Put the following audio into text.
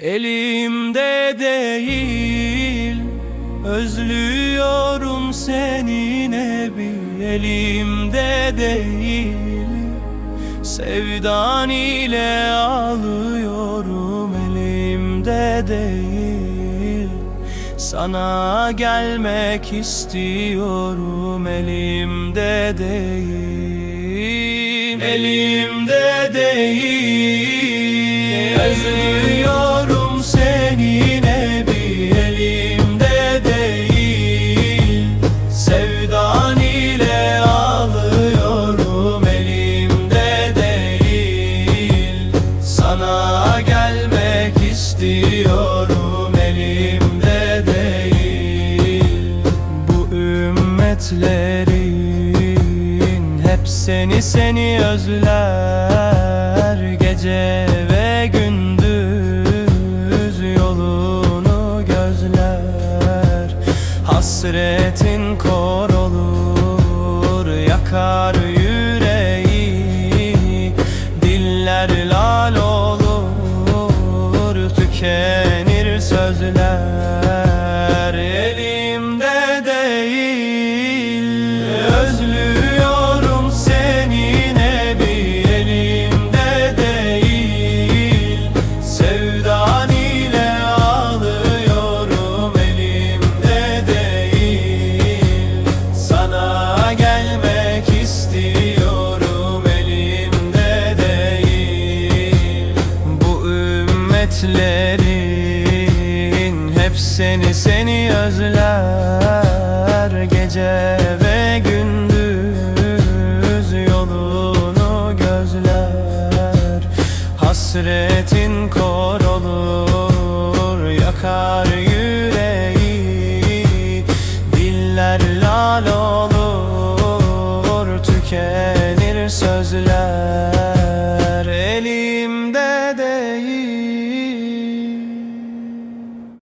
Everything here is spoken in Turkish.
Elimde değil Özlüyorum seni nebi. Elimde değil Sevdan ile ağlıyorum. Elimde değil Sana gelmek istiyorum. Elimde değil Elimde değil. Özlüyorum Sana gelmek istiyorum Elimde değil. Bu ümmetlerin Hep seni seni özler. Gece ve gündüz yolunu gözler. Hasretin kor olur Yakar yüreği Gözlerin hep seni seni özler. Gece ve gündüz yolunu gözler. Hasretin kor olur yakar yüreği. Diller lal olur tükenir sözler. Elimde değil.